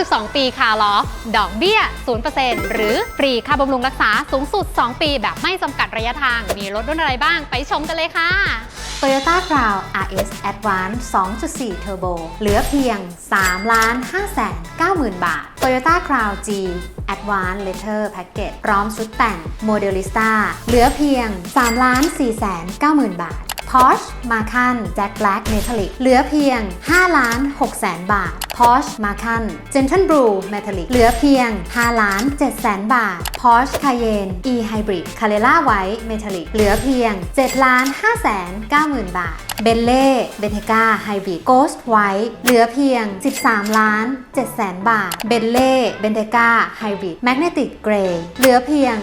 92 ปีคาร์ลอดอกเบี้ย 0%หรือฟรีค่าบำรุงรักษาสูงสุด 2 ปี แบบไม่จำกัดระยะทาง มีรถรุ่นอะไรบ้างไปชมกันเลยค่ะ Toyota Crown RS Advance 2.4 Turbo เหลือเพียง3 5 9 0 0 0 0บาท Toyota Crown G Advance Letter Package พร้อมชุดแต่ง Modelista เหลือเพียง3 4 9 0 0 0 0บาท Porsche Macan Jack Black Metallic เหลือเพียง 5 ล้าน6แสนบาท Porsche Macan Gentle Blue Metallic เหลือเพียง 5 ล้าน7แสนบาท Porsche Cayenne E Hybrid Carrera White Metallic เหลือเพียง 7 ล้าน5แสน9 0 0 0 0 บาท เบลเล่เบเทกาไฮบริดโกสไวท์เหลือเพียง 13 ล้าน7แสนบาท เบลเล่เบนเทกาไฮบริดแมกเนติกเกรย์เหลือเพียง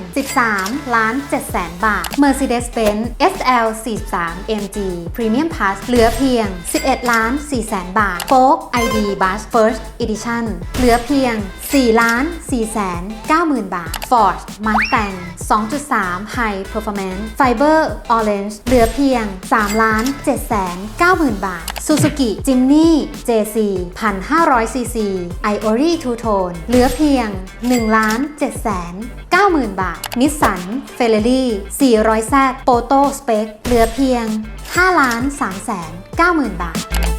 13 ล้าน7แสนบาทเมร์เซเดส-เบนซ์ SL 43 MG Premium Plus เหลือเพียง 11 ล้าน4แสนบาทโฟก์ ID Bus First Edition เหลือเพียง 4 ล้าน4แสน9หมื่นบาท Ford Mustang 2.3 High Performance Fiber Orange เหลือเพียง 3 ล้าน7 790,000 บาท Suzuki Jimny JC 1,500 cc Iori Two Tone เหลือเพียง 1 7 9หมื่นบาท Nissan Ferrari 400Z Proto Spec เหลือเพียง5 3 9 0 0 0 0 บาท